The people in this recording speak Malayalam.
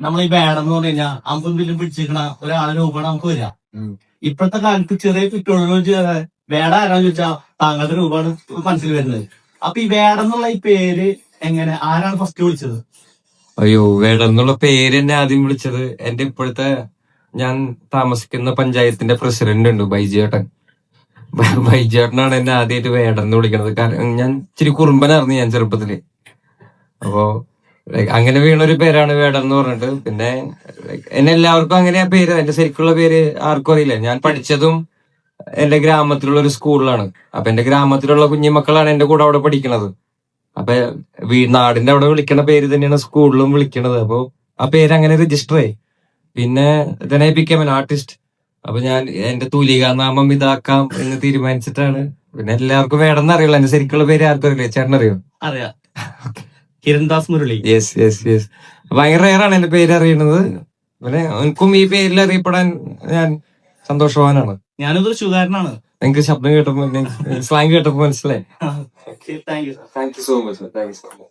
നമ്മൾ ഈ എന്ന് പറഞ്ഞു കഴിഞ്ഞാൽ അമ്പും വില്ലും പിടിച്ചിരിക്കണ ഒരാളെ രൂപ നമുക്ക് വരിക ഇപ്പോഴത്തെ കാലത്ത് ചെറിയ കുട്ടികളോട് വേട ആരാന്ന് ചോദിച്ചാൽ താങ്കളുടെ രൂപമാണ് മനസ്സിൽ വരുന്നത്. അപ്പൊ ഈ വേടെന്നുള്ള ഈ പേര് എങ്ങനെ? ആരാണ് ഫസ്റ്റ് വിളിച്ചത്? അയ്യോ വേടെന്നുള്ള പേര് എന്നെ ആദ്യം വിളിച്ചത് എന്റെ ഇപ്പോഴത്തെ ഞാൻ താമസിക്കുന്ന പഞ്ചായത്തിന്റെ പ്രസിഡന്റ് ഉണ്ട് ബൈജേട്ടൻ ബൈജേട്ടനാണ് എന്നെ ആദ്യമായിട്ട് വേടെന്ന് വിളിക്കണത്. കാരണം ഞാൻ ഇച്ചിരി കുറുമ്പനായിരുന്നു ഞാൻ ചെറുപ്പത്തിൽ. അപ്പോ അങ്ങനെ വീണൊരു പേരാണ് വേടം എന്ന് പറഞ്ഞിട്ട്. പിന്നെ എന്നെ എല്ലാവർക്കും അങ്ങനെ ആ പേര് എന്റെ ശരിക്കുള്ള പേര് ആർക്കും അറിയില്ല. ഞാൻ പഠിച്ചതും എന്റെ ഗ്രാമത്തിലുള്ള ഒരു സ്കൂളിലാണ്. അപ്പൊ എന്റെ ഗ്രാമത്തിലുള്ള കുഞ്ഞുമക്കളാണ് എന്റെ കൂടെ അവിടെ പഠിക്കണത്. അപ്പൊ വീ നാടിന്റെ അവിടെ വിളിക്കണ പേര് തന്നെയാണ് സ്കൂളിലും വിളിക്കണത്. അപ്പൊ ആ പേര് അങ്ങനെ രജിസ്റ്റർ ആയി. പിന്നെ തന്നെ ബിക്കം എൻ ആർട്ടിസ്റ്റ് അപ്പൊ ഞാൻ എന്റെ തൂലികാ നാമം ഇതാക്കാം എന്ന് തീരുമാനിച്ചിട്ടാണ്. പിന്നെ എല്ലാവർക്കും വേണമെന്ന് അറിയില്ല എന്റെ ശരിക്കുള്ള പേര് ആർക്കും അറിയില്ല. ചേട്ടൻ അറിയോ. അറിയാം Kirandas Murali. Yes yes yes ഭയങ്കര റയറാണ് എന്റെ പേര് അറിയുന്നത് പിന്നെ എനിക്കും ഈ പേരിൽ അറിയപ്പെടാൻ ഞാൻ സന്തോഷവാനാണ്. ഞാനൊരു ശുകാരനാണ് എനിക്ക് ശബ്ദം കേട്ടപ്പോ സ്ലാങ് കേട്ടപ്പോ മനസ്സിലായി. Thank you thank you so much thank you so much